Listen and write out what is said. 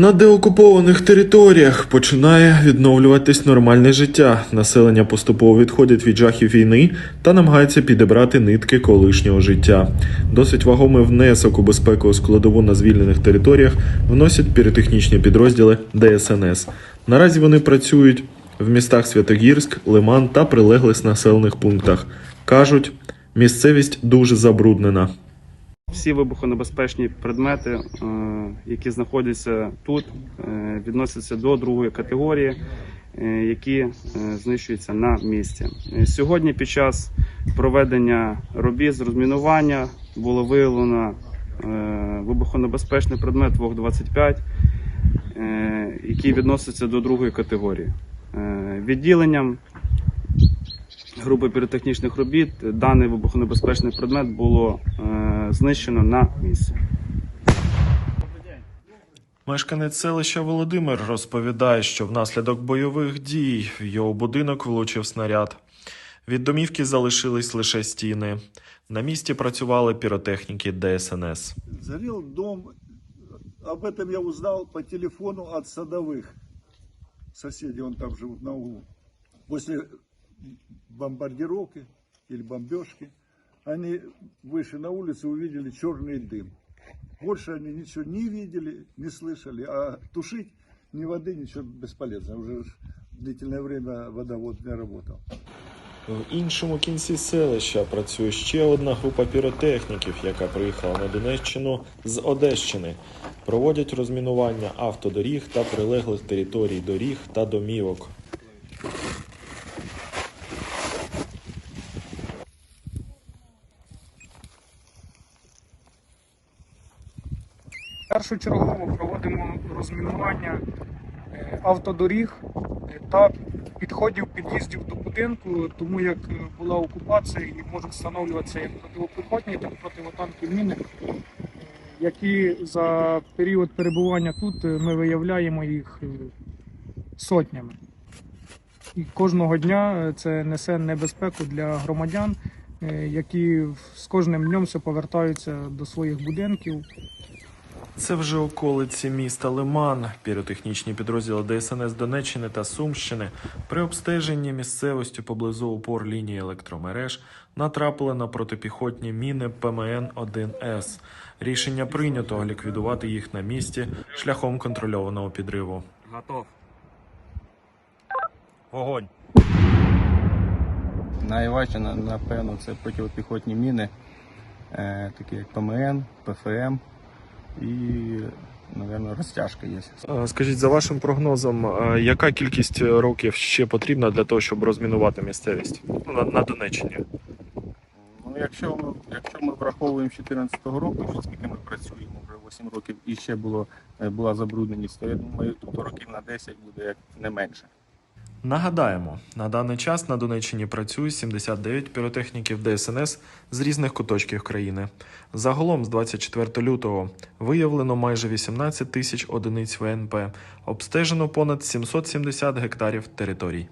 На деокупованих територіях починає відновлюватись нормальне життя. Населення поступово відходить від жахів війни та намагається підібрати нитки колишнього життя. Досить вагомий внесок у безпекову складову на звільнених територіях вносять піротехнічні підрозділи ДСНС. Наразі вони працюють в містах Святогірськ, Лиман та прилеглих населених пунктах. кажуть, місцевість дуже забруднена. Всі вибухонебезпечні предмети, е, які знаходяться тут, е, відносяться до другої категорії, е, які знищуються на місці. Сьогодні під час проведення робіт з розмінування було виявлено вибухонебезпечний предмет ВОГ-25, е, який відноситься до другої категорії. Відділенням групи піротехнічних робіт даний вибухонебезпечний предмет було знищено на місці. Мешканець селища Володимир розповідає, що внаслідок бойових дій в його будинок влучив снаряд. Від домівки залишились лише стіни. На місці працювали піротехніки ДСНС. Сгорел дом. Об этом я узнал по телефону от садовых. Соседи, он там живут на углу. После бомбардировки или бомбежки они вышли на улицу и увидели черный дым. Больше они ничего не видели, не слышали, а тушить ни воды, ничего бесполезно. Уже длительное время водовод не работал. В іншому кінці селища працює ще одна група піротехніків, яка приїхала на Донеччину з Одещини. Проводять розмінування автодоріг та прилеглих територій доріг та домівок. Першочергово проводимо розмінування е, автодоріг та підходів під'їздів до будинку, тому як е, була окупація і можуть встановлюватися як протипіхотні, так і противотанкові міни, е, які за період перебування тут ми виявляємо їх сотнями. І кожного дня це несе небезпеку для громадян, які з кожним днем все повертаються до своїх будинків. Це вже околиці міста Лиман. Піротехнічні підрозділи ДСНС Донеччини та Сумщини при обстеженні місцевості поблизу опор лінії електромереж натрапили на протипіхотні міни ПМН-1С. Рішення прийнято ліквідувати їх на місці шляхом контрольованого підриву. Готов. Вогонь. Найважче, напевно, це протипіхотні міни, е, такі як ПМН, ПФМ і, напевно, розтяжка є. Скажіть, за вашим прогнозом, яка кількість років ще потрібна для того, щоб розмінувати місцевість на, на Донеччині? Ну, якщо ми, якщо ми враховуємо з 2014 року, що скільки ми працюємо вже 8 років і ще було, е, була забрудненість, то я думаю, тут років на 10 буде як не менше. Нагадаємо, на даний час на Донеччині працює 79 піротехніків ДСНС з різних куточків країни. Загалом з 24 лютого виявлено майже 18 тисяч одиниць ВНП, обстежено понад 770 гектарів територій.